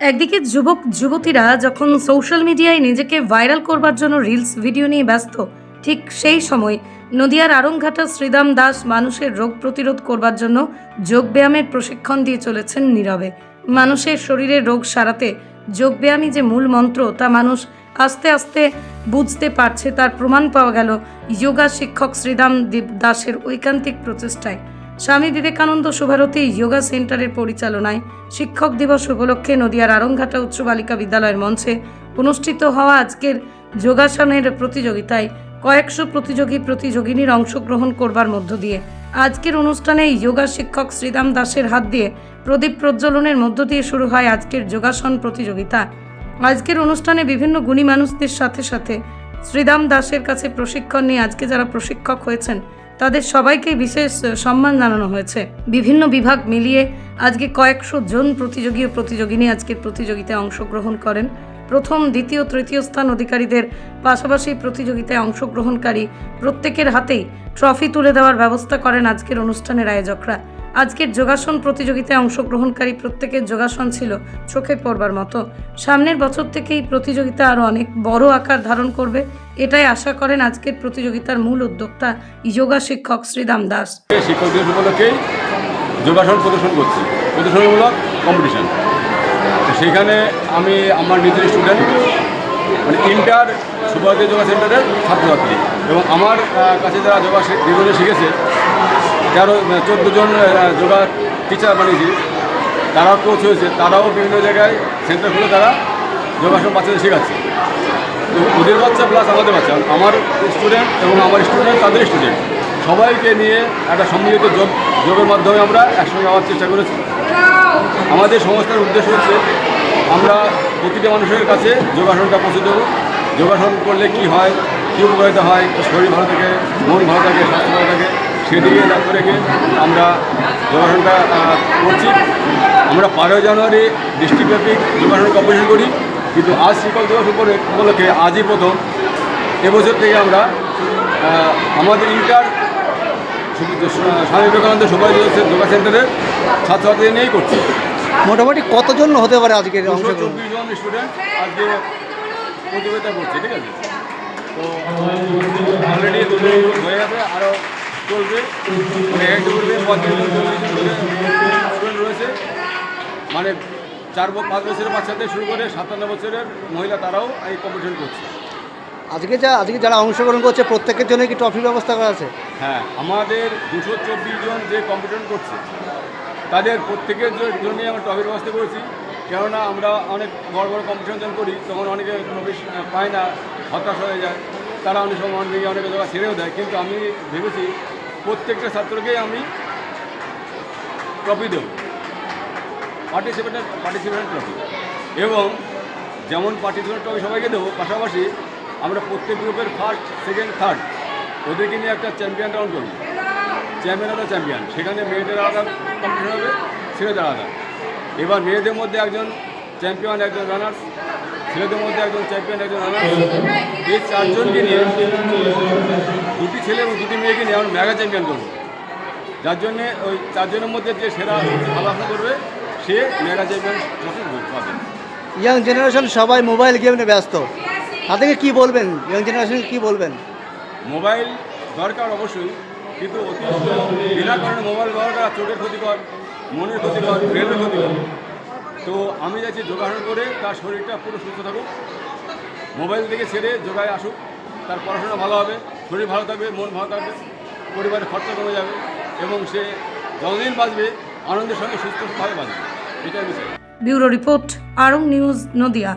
একদিকে যুবক যুবতীরা যখন সোশ্যাল মিডিয়ায় নিজেকে ভাইরাল করবার জন্য রিলস ভিডিও নিয়ে ব্যস্ত, ঠিক সেই সময় নদিয়ার আরংঘাটা শ্রীদাম দাস মানুষের রোগ প্রতিরোধ করবার জন্য যোগব্যায়ামের প্রশিক্ষণ দিয়ে চলেছেন নীরবে। মানুষের শরীরের রোগ সারাতে যোগব্যায়ামই যে মূল মন্ত্র, তা মানুষ আস্তে আস্তে বুঝতে পারছে, তার প্রমাণ পাওয়া গেল যোগা শিক্ষক শ্রীদাম দাসের ঐকান্তিক প্রচেষ্টায়। স্বামী বিবেকানন্দ শুভারতী যোগা সেন্টারের পরিচালনায় শিক্ষক দিবস উপলক্ষে নদিয়ার আরংঘাটা উচ্চ বালিকা বিদ্যালয়ের মঞ্চে অনুষ্ঠিত হওয়া আজকের যোগাসনের প্রতিযোগিতায় কয়েকশো প্রতিযোগী প্রতিযোগিনীর অংশগ্রহণ করবার মধ্য দিয়ে আজকের অনুষ্ঠানে যোগা শিক্ষক শ্রীরাম দাসের হাত দিয়ে প্রদীপ প্রজ্বলনের মধ্য দিয়ে শুরু হয় আজকের যোগাসন প্রতিযোগিতা। আজকের অনুষ্ঠানে বিভিন্ন গুণী মানুষদের সাথে সাথে শ্রীরাম দাসের কাছে প্রশিক্ষণ নিয়ে আজকে যারা প্রশিক্ষক হয়েছেন তাদের সবাইকে বিশেষ সম্মান জানানো হয়েছে। বিভিন্ন বিভাগ মিলিয়ে আজকে কয়েকশো জন প্রতিযোগী ও প্রতিযোগিনী আজকের প্রতিযোগিতায় অংশগ্রহণ করেন। প্রথম, দ্বিতীয়, তৃতীয় স্থান অধিকারীদের পাশাপাশি প্রতিযোগিতায় অংশগ্রহণকারী প্রত্যেকের হাতেই ট্রফি তুলে দেওয়ার ব্যবস্থা করেন আজকের অনুষ্ঠানের আয়োজকরা। আজকের যোগাসন প্রতিযোগিতায় অংশগ্রহণকারী প্রত্যেকের যোগাসন ছিল চোখে পড়বার মতো। সামনের বছর থেকে এই প্রতিযোগিতা আরও অনেক বড় আকার ধারণ করবে, এটাই আশা করেন আজকের প্রতিযোগিতার মূল উদ্যোক্তা যোগা শিক্ষক শ্রীদাম দাস। শিক্ষক দিবস উপলক্ষেই যোগাসন প্রদর্শন করছি। প্রদর্শনীমূলক কম্পিটিশন সেখানে আমি আমার নিজের স্টুডেন্ট মানে ইন্টার সুভারতী যোগা সেন্টারের ছাত্রছাত্রী এবং আমার কাছে যারা যোগা দীর্ঘদিন শিখেছে তেরো চোদ্দ জন যোগা টিচার বানিয়েছি। তারাও কোচ হয়েছে, তারাও বিভিন্ন জায়গায় সেন্টার খুলে তারা যোগাসন বাচ্চাদের শেখাচ্ছে। তো ওদের বাচ্চা প্লাস আমাদের বাচ্চা। আমার স্টুডেন্ট এবং আমার স্টুডেন্ট তাদের স্টুডেন্ট সবাইকে নিয়ে একটা সম্মিলিত যোগ, যোগের মাধ্যমে আমরা একসঙ্গে আওয়ার চেষ্টা করেছি। আমাদের সংস্থার উদ্দেশ্য হচ্ছে, আমরা প্রতিটা মানুষের কাছে যোগাসনটা পৌঁছে দেবো। যোগাসন করলে কি হয়, কী উপকারিতা হয়, শরীর ভালো থাকে, মন ভালো থাকে, স্বাস্থ্য ভালো থাকে। সেদিকে লক্ষ্য রেখে আমরা যোগাসনটা করছি। আমরা বারোই জানুয়ারি ডিস্ট্রিক্টব্যাপী যোগাসন কম্পিটিশন করি। কিন্তু আজ শিক্ষক দিবস উপরে উপলক্ষে আজই প্রথম। এবছর থেকে আমরা আমাদের ইন্টার স্বামী বিবেকানন্দ সুভাষ যোগা সেন্টারের ছাত্রছাত্রীদের নিয়েই করছি। মোটামুটি কতজন হতে পারে আজকে চব্বিশ জন স্টুডেন্ট আজকে প্রতিযোগিতা করছে ঠিক আছে? তো অলরেডি দুটো হয়ে গেছে আরও চলবে মানে এক করবে স্টুডেন্ট রয়েছে। মানে চার পাঁচ বছরের বাচ্চাদের শুরু করে সাতান্ন বছরের মহিলা তারাও এই কম্পিটিশন করছে। আজকে যা আজকে যারা অংশগ্রহণ করছে প্রত্যেকের জন্য কি ট্রফির ব্যবস্থা করা আছে? হ্যাঁ আমাদের দুশো চব্বিশ জন যে কম্পিটিশন করছে তাদের প্রত্যেকের জন্য আমরা ট্রফির ব্যবস্থা করেছি। কেননা আমরা অনেক বড় বড় কম্পিটিশন যখন করি তখন অনেকে ট্রফি পায় না হতাশ হয়ে যায়। তারা অনেক সময় অনেকে অনেক জায়গা ছেড়েও দেয়। কিন্তু আমি ভেবেছি প্রত্যেকটা ছাত্রকেই আমি ট্রফি দেবো। পার্টিসিপেটের পার্টিসিপেন্ট ট্রফি। এবং যেমন পার্টিসিপেন্ট ট্রফি সবাইকে দেবো, পাশাপাশি আমরা প্রত্যেক গ্রুপের ফার্স্ট সেকেন্ড থার্ড ওদেরকে নিয়ে একটা চ্যাম্পিয়ন রাউন্ড করব। চ্যাম্পিয়ন আলাদা চ্যাম্পিয়ন সেখানে মেয়েদের আলাদা কম্পিটিশন হবে, ছেলেদের আলাদা। এবার মেয়েদের মধ্যে একজন চ্যাম্পিয়ন একজন রানার্স ছেলেদের মধ্যে একজন চ্যাম্পিয়ন একজন রানার্স এই চারজনকে নিয়ে দুটি ছেলে এবং দুটি মেয়েকে নিয়ে আমরা মেগা চ্যাম্পিয়ন করব। যার জন্যে ওই চারজনের মধ্যে যে সেরা ভালো করবে সে মেগা চ্যাম্পিয়ন পাবে। ইয়াং জেনারেশন সবাই মোবাইল গেম নিয়ে ব্যস্ত। তাদেরকে কি বলবেন? ইয়াং জেনারেশনকে কি বলবেন? মোবাইল দরকার অবশ্যই কিন্তু অতিরিক্ত বিনা কারণে মোবাইল ব্যবহার করা চোখের ক্ষতিকর মনের ক্ষতিকর ব্রেনের ক্ষতিকর। তো আমি যাচ্ছি যোগাসন করে তার শরীরটা পুরো সুস্থ থাকুক। মোবাইল থেকে ছেড়ে যোগায় আসুক। তার পড়াশোনা ভালো হবে, শরীর ভালো থাকবে, মন ভালো থাকবে পরিবারের খরচা কমে যাবে এবং সে যতদিন বাঁচবে, আনন্দের সঙ্গে সুস্থভাবে বাঁচবে। এটাই বিষয় bureau report, Aarong news, Nadia.